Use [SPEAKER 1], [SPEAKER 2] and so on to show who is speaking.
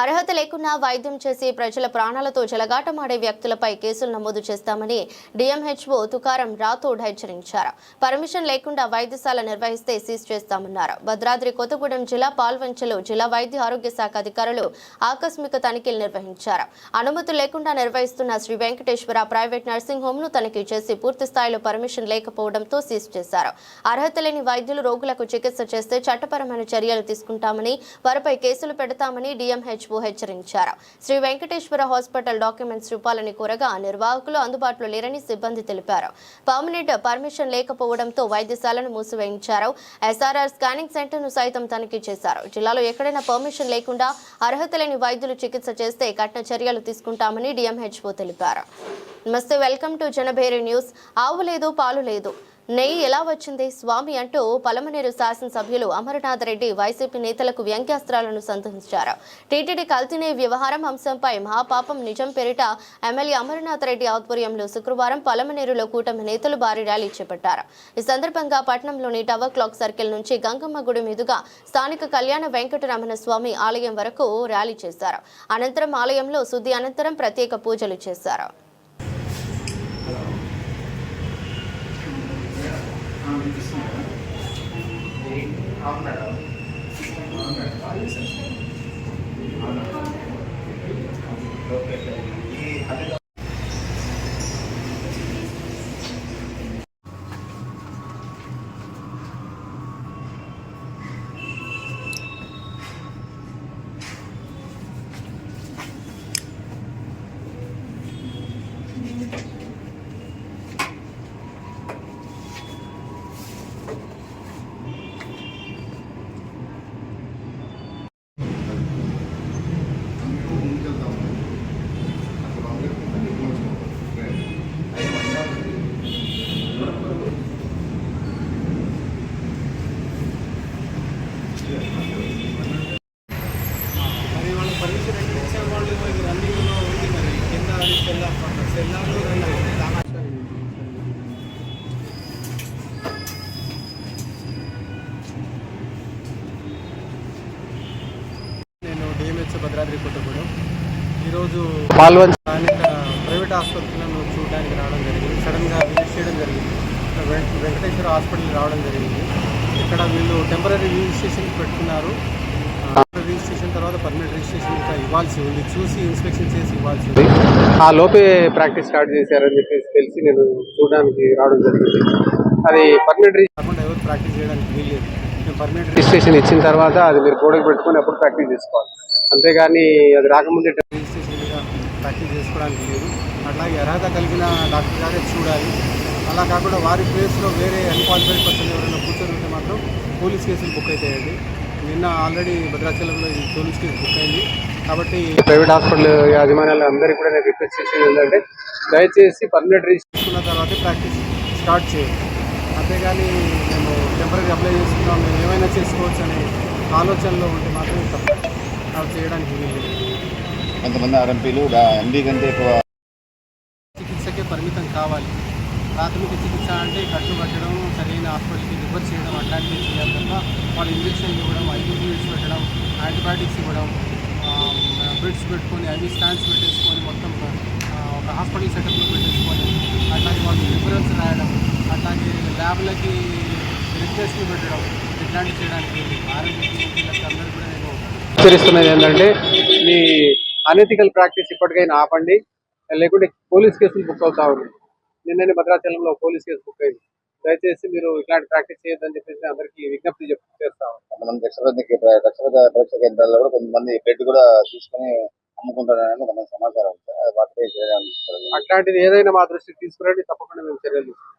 [SPEAKER 1] అర్హత లేకున్నా వైద్యం చేసి ప్రజల ప్రాణాలతో జలగాటమాడే వ్యక్తులపై కేసులు నమోదు చేస్తామని డిఎంహెచ్ఓ తుకారం రాథోడ్ హెచ్చరించారు. పర్మిషన్ లేకుండా వైద్యశాల నిర్వహిస్తే సీజ్ చేస్తామన్నారు. భద్రాద్రి కొత్తగూడెం జిల్లా పాల్వంచలో జిల్లా వైద్య ఆరోగ్య శాఖ అధికారులు ఆకస్మిక తనిఖీలు నిర్వహించారు. అనుమతులు లేకుండా నిర్వహిస్తున్న శ్రీ వెంకటేశ్వర ప్రైవేట్ నర్సింగ్ హోమ్ను తనిఖీ చేసి పూర్తి స్థాయిలో పర్మిషన్ లేకపోవడంతో సీజ్ చేశారు. అర్హత లేని వైద్యులు రోగులకు చికిత్స చేస్తే చట్టపరమైన చర్యలు తీసుకుంటామని వారిపై కేసులు పెడతామని డిఎంహెచ్ డిఎంహెచ్ఓ హెచ్చరించారు. శ్రీ వెంకటేశ్వర హాస్పిటల్ డాక్యుమెంట్స్ చూపాలని కోరగా నిర్వాహకులు అందుబాటులో లేరని సిబ్బంది తెలిపారు. పర్మనెంట్ పర్మిషన్ లేకపోవడంతో వైద్యశాలను మూసివేయించారు. ఎస్ఆర్ఆర్ స్కానింగ్ సెంటర్ను సైతం తనిఖీ చేశారు. జిల్లాలో ఎక్కడైనా పర్మిషన్ లేకుండా అర్హత లేని వైద్యులు చికిత్స చేస్తే కఠిన చర్యలు తీసుకుంటామని డిఎంహెచ్ఓ తెలిపారు. నమస్తే వెల్కమ్ టు జనభేరి న్యూస్. ఆవు లేదు పాలు లేదు. నెయ్యి ఎలా వచ్చింది? స్వామి అంటూ పలమనేరు శాసనసభ్యులు అమరనాథ్ రెడ్డి వైసీపీ నేతలకు వ్యంగ్యాస్త్రాలను సంధించారు టీటీడీ కల్తీనే వ్యవహారం అంశంపై మహాపాపం నిజం పేరిట ఎమ్మెల్యే అమరనాథ్ రెడ్డి ఆధ్వర్యంలో శుక్రవారం పలమనేరులో కూటమి నేతలు భారీ ర్యాలీ చేపట్టారు. ఈ సందర్భంగా పట్టణంలోని టవర్ క్లాక్ సర్కిల్ నుంచి గంగమ్మ గుడి మీదుగా స్థానిక కళ్యాణ వెంకటరమణ స్వామి ఆలయం వరకు ర్యాలీ చేశారు. అనంతరం ఆలయంలో శుద్ధి అనంతరం ప్రత్యేక పూజలు చేశారు.
[SPEAKER 2] అవును మేడం అవును మేడం ఓకే ఈ హండ్రెడ్ మరి వాళ్ళు పర్మిషన్ ఎక్కడ ఇచ్చారు వాళ్ళు మరి రన్నింగ్లో ఉంది మరి కింద అది సెల్లా సెల్లార్లో రన్ నేను డిఎంహెచ్ భద్రాద్రి కొత్తగూడెం. ఈరోజు
[SPEAKER 3] పాల్వంచ
[SPEAKER 2] ప్రైవేట్ ఆసుపత్రులను చూడడానికి రావడం జరిగింది. సడన్గా విజిట్ చేయడం జరిగింది. వెంకటేశ్వర హాస్పిటల్ రావడం జరిగింది. ఇక్కడ వీళ్ళు టెంపరీ రిజిస్ట్రేషన్ పెట్టుకున్నారు. టెంపరీ రిజిస్ట్రేషన్ తర్వాత పర్మనెంట్ రిజిస్ట్రేషన్ ఇంకా ఇవ్వాల్సి ఉంది. చూసి ఇన్స్పెక్షన్ చేసి ఇవ్వాల్సి ఉంది.
[SPEAKER 3] ఆ లోపే ప్రాక్టీస్ స్టార్ట్ చేశారని చెప్పేసి తెలిసి నేను చూడడానికి రావడం జరిగింది. అది పర్మనెంట్
[SPEAKER 2] కాకుండా ఎవరు ప్రాక్టీస్ చేయడానికి వీల్లేదు. మేము పర్మనెంట్
[SPEAKER 3] రిజిస్ట్రేషన్ ఇచ్చిన తర్వాత అది మీరు గోడకు పెట్టుకొని అప్పుడు ప్రాక్టీస్ చేసుకోవాలి. అంతేగాని అది రాకముందే
[SPEAKER 2] రిజిస్ట్రేషన్ ప్రాక్టీస్ చేసుకోవడానికి లేదు అట్లాగే అర్హత కలిగిన డాక్టర్ గారే చూడాలి. అలా కాకుండా వారి ప్లేస్లో వేరే అన్క్వాలిఫైడ్ పర్సన్ ఎవరైనా పోలీస్ కేసులు బుక్ అవుతాయండి నిన్న ఆల్రెడీ భద్రాచలంలో ఈ పోలీస్ కేసు బుక్ అయింది. కాబట్టి
[SPEAKER 3] ప్రైవేట్ హాస్పిటల్ యాజమాన్యాలు అందరికీ కూడా నేను రిక్వెస్ట్ చేసేది ఏంటంటే దయచేసి పర్మనెంట్ రిజిస్ట్రేషన్
[SPEAKER 2] తీసుకున్న తర్వాతే ప్రాక్టీస్ స్టార్ట్ చేయాలి అంతేగాని మేము టెంపరీ అప్లై చేసుకున్నాం. మేము ఏమైనా చేసుకోవచ్చు అనే ఆలోచనలో ఉంటే మాత్రం తప్ప అవి చేయడానికి.
[SPEAKER 4] కొంతమంది ఆర్ఎంపీలు ఎండీ కంటే ఎక్కువ
[SPEAKER 2] చికిత్సకే పరిమితం కావాలి. ప్రాథమిక చికిత్స అంటే కట్టు కట్టడం సరైన హాస్పిటల్కి రిఫర్ చేయడం అట్లాంటివి చేయాలి తప్ప వాళ్ళు ఇంజక్షన్లు ఇవ్వడం ఐదు పెట్టడం యాంటీబయాటిక్స్ ఇవ్వడం బెడ్స్ పెట్టుకొని అన్ని స్టాండ్స్ పెట్టేసుకొని మొత్తం ఒక హాస్పిటల్ సెటప్లో పెట్టేసుకొని అట్లాగే వాళ్ళు రిఫరెన్స్ రాయడం అట్లాగే ల్యాబ్లకి రిక్వెస్ట్లు పెట్టడం ఇట్లాంటివి చేయడానికి ఆరోగ్య అందరూ కూడా నేను
[SPEAKER 3] హెచ్చరిస్తున్నది ఏంటంటే మీ అనెథికల్ ప్రాక్టీస్ ఇప్పటికైనా ఆపండి లేకుంటే పోలీస్ కేసులు బుక్ అవుతా ఉన్నాయి. నిన్ననే భద్రాచలంలో పోలీస్ కేసు బుక్ అయింది. దయచేసి మీరు ఇట్లాంటి ప్రాక్టీస్ చేయొద్దని చెప్పేసి అందరికీ విజ్ఞప్తి చేస్తాం
[SPEAKER 4] కొంతమంది దక్షపతికి దక్షపత పరీక్ష కేంద్రాల్లో కూడా కొంతమంది బెడ్ కూడా తీసుకొని అమ్ముకుంటారని కొంతమంది సమాచారం
[SPEAKER 3] అట్లాంటిది ఏదైనా మా దృష్టికి తీసుకురండి తప్పకుండా మేము చర్యలు తీసుకుంటాం.